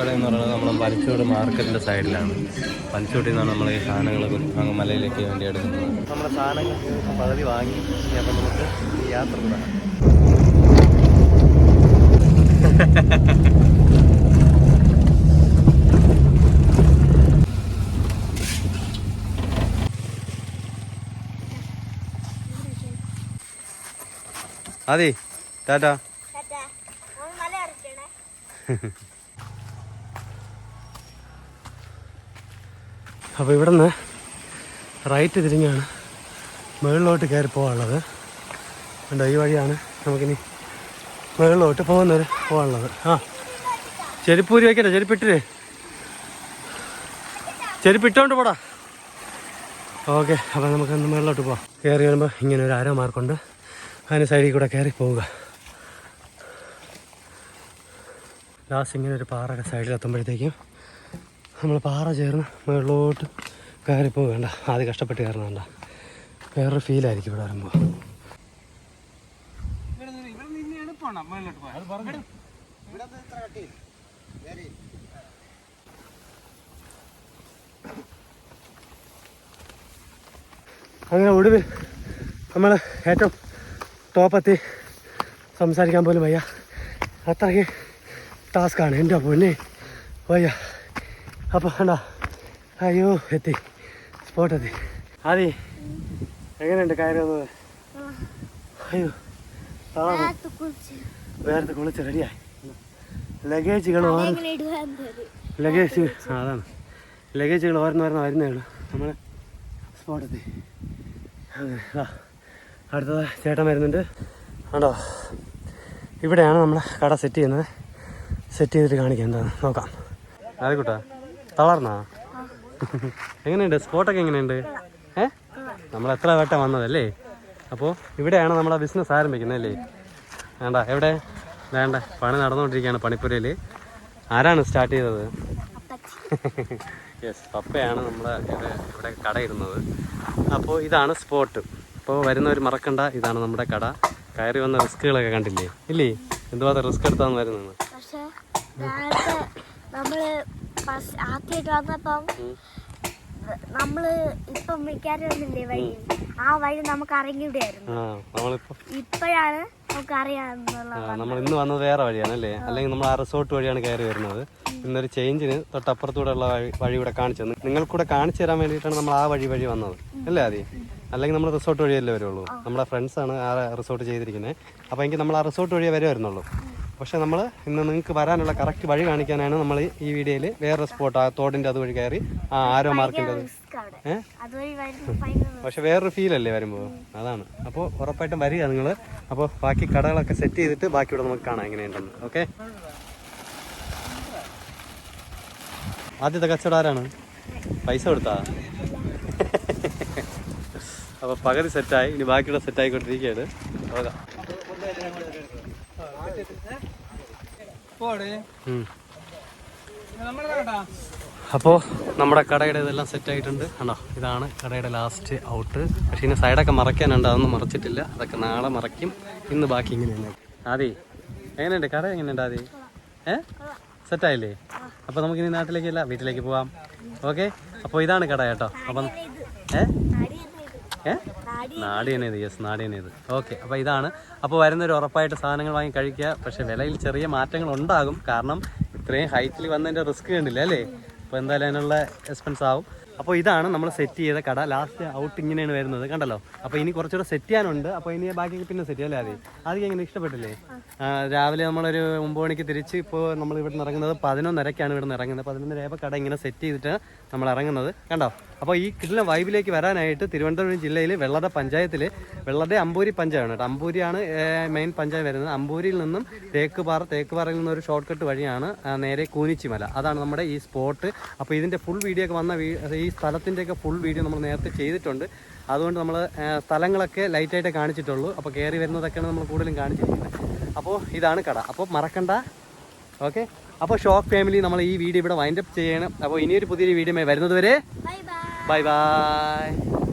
കട എന്ന് പറയുന്നത് നമ്മുടെ പലിച്ചോട് മാർക്കറ്റിന്റെ സൈഡിലാണ്. പലിച്ചോട്ടിൽ നിന്നാണ് നമ്മൾ ഈ സാധനങ്ങൾ അങ്ങ് മലയിലേക്ക് വേണ്ടി എടുക്കുന്നത്. നമ്മുടെ സാധനങ്ങൾ പകുതി വാങ്ങി. അപ്പം നമുക്ക് ഈ യാത്ര തുടങ്ങാം. അതെ ടാറ്റാ. മല ഇറക്കണേ അപ്പോൾ ഇവിടെ നിന്ന് റൈറ്റ് തിരിഞ്ഞാണ് മുകളിലോട്ട് കയറി പോകാനുള്ളത്. ഉണ്ട് ഈ വഴിയാണ് നമുക്കിനി മുകളിലോട്ട് പോകുന്നവർ പോകാനുള്ളത്. ആ ചെരുപ്പൂരി വയ്ക്കട്ടെ ചെരുപ്പിട്ടില്ലേ ചെരുപ്പിട്ടോണ്ട് പോടാ. ഓക്കെ അപ്പോൾ നമുക്ക് ഒന്ന് മുകളിലോട്ട് പോവാം. കയറി വരുമ്പോൾ ഇങ്ങനെ ഒരു ആരോ മാർക്കുണ്ട് അതിന് സൈഡിൽ കൂടെ കയറി പോവുക. ലാസ്റ്റ് ഇങ്ങനെ ഒരു സൈഡിൽ സൈഡിലെത്തുമ്പോഴത്തേക്കും നമ്മൾ പാറ ചേർന്ന് മുകളിലോട്ട് കയറി വേണ്ട. ആദ്യം കഷ്ടപ്പെട്ട് കയറണം വേണ്ട വേറൊരു ഫീലായിരിക്കും ഇവിടെ വരുമ്പോൾ അങ്ങനെ ഒടുവിൽ നമ്മൾ ഏറ്റവും ടോപ്പെത്തി സംസാരിക്കാൻ പോലും വയ്യ. അത്രയ്ക്ക് ടാസ്ക്കാണ് എന്റെ പൊന്നെ. വയ്യ. അപ്പോൾ വേണ്ട അയ്യോ എത്തി. സ്പോട്ട് എത്തി. ആദി എങ്ങനെയുണ്ട് കയറി വന്നത് അയ്യോ തളർന്നു കുളിച്ച് വേറെ കുളിച്ച് റെഡിയായി ലഗേജുകൾ ലഗേജ് അതാണ്. ലഗേജുകൾ ഓരോന്ന് ഓരോന്ന് വരുന്നേ ഉള്ളൂ. നമ്മൾ സ്പോട്ടെത്തി അങ്ങനെ ആ. അടുത്തത് ചേട്ടൻ വരുന്നുണ്ട്. ആണ്ടോ ഇവിടെയാണ് നമ്മൾ കട സെറ്റ് ചെയ്യുന്നത്. സെറ്റ് ചെയ്തിട്ട് കാണിക്കാം. എന്താണ് നോക്കാം. ആദ്യക്കൂട്ടാ തളർന്നാ? എങ്ങനെയുണ്ട്? സ്പോട്ടൊക്കെ എങ്ങനെയുണ്ട്? ഏ? നമ്മൾ എത്ര വട്ടം വന്നതല്ലേ? അപ്പോൾ ഇവിടെയാണ് നമ്മൾ ആ ബിസിനസ് ആരംഭിക്കുന്നത് അല്ലേ? വേണ്ട എവിടെ? വേണ്ട പണി നടന്നുകൊണ്ടിരിക്കുകയാണ് പണിപ്പുരയിൽ ആരാണ് സ്റ്റാർട്ട് ചെയ്തത്? യെസ് പപ്പയാണ് നമ്മൾ ഇത് ഇവിടെ കട ഇടുന്നത് അപ്പോൾ ഇതാണ് സ്പോട്ട് അപ്പോൾ വരുന്നവർ മറക്കണ്ട ഇതാണ് നമ്മുടെ കട. കയറി വന്ന റിസ്കുകളൊക്കെ കണ്ടില്ലേ? ഇല്ലേ? എന്തുമാത്രം റിസ്ക് എടുത്താന്ന് വരുന്നത്? ഫസ്റ്റ് ആദ്യമായിട്ട് വന്നപ്പം നമ്മൾ ഇപ്പം മിക്കാരും വഴി? ആ വഴി നമുക്ക് നമ്മളിപ്പോൾ ഇപ്പോഴാണ് നമുക്ക് നമ്മൾ ഇന്ന് വന്നത് വേറെ വഴിയാണ് അല്ലേ? അല്ലെങ്കിൽ നമ്മൾ ആ റിസോർട്ട് വഴിയാണ് കയറി വരുന്നത്. ഇന്നൊരു ചേഞ്ചിന് തൊട്ടപ്പുറത്തൂടെ ഉള്ള വഴി ഇവിടെ കാണിച്ചു തന്നു. നിങ്ങൾക്കൂടെ കാണിച്ചു തരാൻ വേണ്ടിയിട്ടാണ് നമ്മൾ ആ വഴി വഴി വന്നത്. അല്ലേ അതെ അല്ലെങ്കിൽ നമ്മൾ റിസോർട്ട് വഴിയല്ലേ വരുള്ളൂ? നമ്മുടെ ഫ്രണ്ട്സ് ആണ് ആ റിസോർട്ട് ചെയ്തിരിക്കുന്നത്. അപ്പോൾ എനിക്ക് നമ്മൾ ആ റിസോർട്ട് വഴിയേ വരെ വരുന്നുള്ളൂ പക്ഷെ നമ്മൾ ഇന്ന് നിങ്ങൾക്ക് വരാനുള്ള കറക്റ്റ് വഴി കാണിക്കാനാണ് നമ്മൾ ഈ വീഡിയോയിൽ വേറൊരു സ്പോട്ട് ആ തോടിന്റെ അതുവഴി കയറി. ആ ആരോ മാർക്കിന്റെ അത് ഏഹ് പക്ഷെ വേറൊരു ഫീൽ അല്ലേ വരുമ്പോൾ അതാണ്. അപ്പോൾ ഉറപ്പായിട്ടും വരിക നിങ്ങൾ അപ്പോൾ ബാക്കി കടകളൊക്കെ സെറ്റ് ചെയ്തിട്ട് ബാക്കി ഇവിടെ നമുക്ക് കാണാം എങ്ങനെയുണ്ടെന്ന്. ഓക്കെ ആദ്യത്തെ കച്ചവടം ആരാണ്? പൈസ കൊടുത്താ? അപ്പോൾ പകുതി സെറ്റായി ഇനി ബാക്കിയുള്ള സെറ്റായിക്കൊണ്ടിരിക്കുകയാണ് ഉം. അപ്പോൾ നമ്മുടെ കടയുടെ ഇതെല്ലാം സെറ്റ് ആയിട്ടുണ്ട്. കണ്ടോ? ഇതാണ് കടയുടെ ലാസ്റ്റ് ഔട്ട് പക്ഷേ ഇനി സൈഡൊക്കെ മറയ്ക്കാനുണ്ട്. അതൊന്നും മറച്ചിട്ടില്ല. അതൊക്കെ നാളെ മറയ്ക്കും. ഇന്ന് ബാക്കി ഇങ്ങനെയാണ് ആദി എങ്ങനെയുണ്ട്? കട എങ്ങനെയുണ്ട് ആദി? ഏ? സെറ്റായില്ലേ അപ്പോൾ നമുക്ക് ഇനി നാട്ടിലേക്കല്ല വീട്ടിലേക്ക് പോവാം. ഓക്കെ അപ്പോൾ ഇതാണ് കട കേട്ടോ. അപ്പം ഏ? ഏ? നാടി തന്നെ യെസ് നാടി തന്നെ ഇത് ഓക്കെ അപ്പോൾ ഇതാണ്. അപ്പോൾ വരുന്നൊരു ഉറപ്പായിട്ട് സാധനങ്ങൾ വാങ്ങി കഴിക്കുക. പക്ഷേ വിലയിൽ ചെറിയ മാറ്റങ്ങൾ ഉണ്ടാകും. കാരണം ഇത്രയും ഹൈറ്റിൽ വന്നതിന്റെ റിസ്ക് കണ്ടില്ല അല്ലേ? അപ്പോൾ എന്തായാലും അതിനുള്ള എക്സ്പെൻസ് ആവും. അപ്പോൾ ഇതാണ് നമ്മൾ സെറ്റ് ചെയ്ത കട. ലാസ്റ്റ് ഔട്ട് ഇങ്ങനെയാണ് വരുന്നത്. കണ്ടല്ലോ? അപ്പോൾ ഇനി കുറച്ചുകൂടെ സെറ്റ് ചെയ്യാനുണ്ട്. അപ്പോൾ ഇനി ബാക്കി പിന്നെ സെറ്റ് ചെയ്യാം അതെ ആദ്യം എങ്ങനെ? ഇഷ്ടപ്പെട്ടില്ലേ? രാവിലെ നമ്മളൊരു ഒമ്പത് മണിക്ക് തിരിച്ച് ഇപ്പോൾ നമ്മൾ ഇവിടെ നിന്ന് ഇറങ്ങുന്നത് പതിനൊന്നരക്കാണ് ഇവിടെ നിന്ന് ഇറങ്ങുന്നത് പതിനൊന്നരയപ്പോൾ കട ഇങ്ങനെ സെറ്റ് ചെയ്തിട്ട് നമ്മൾ ഇറങ്ങുന്നത്. കണ്ടോ? അപ്പോൾ ഈ കിട്ടുന്ന വൈബിലേക്ക് വരാനായിട്ട് തിരുവനന്തപുരം ജില്ലയിൽ വെള്ളട പഞ്ചായത്തിൽ വെള്ളട അമ്പൂരി പഞ്ചായത്താണ് കേട്ടോ. അമ്പൂരിയാണ് മെയിൻ പഞ്ചായത്ത് വരുന്നത്. അമ്പൂരിയിൽ നിന്നും തേക്കുപാറ തേക്കുപാറയിൽ നിന്ന് ഒരു ഷോർട്ട് കട്ട് വഴിയാണ് നേരെ കൂനിച്ചിമല. അതാണ് നമ്മുടെ ഈ സ്പോട്ട് അപ്പോൾ ഇതിന്റെ ഫുൾ വീഡിയോ ഒക്കെ വന്ന ഈ സ്ഥലത്തിന്റെയൊക്കെ ഫുൾ വീഡിയോ നമ്മൾ നേരത്തെ ചെയ്തിട്ടുണ്ട്. അതുകൊണ്ട് നമ്മൾ സ്ഥലങ്ങളൊക്കെ ലൈറ്റായിട്ടേ കാണിച്ചിട്ടുള്ളൂ. അപ്പോൾ കയറി വരുന്നതൊക്കെയാണ് നമ്മൾ കൂടുതലും കാണിച്ചിരിക്കുന്നത്. അപ്പോൾ ഇതാണ് കട. അപ്പോൾ മറക്കണ്ട. ഓക്കെ അപ്പോൾ ഷോക്ക് ഫാമിലി നമ്മൾ ഈ വീഡിയോ ഇവിടെ വൈൻഡപ്പ് ചെയ്യണം. അപ്പോൾ ഇനിയൊരു പുതിയൊരു വീഡിയോ വരുന്നത് വരെ ബൈ ബൈ ബൈ ബൈ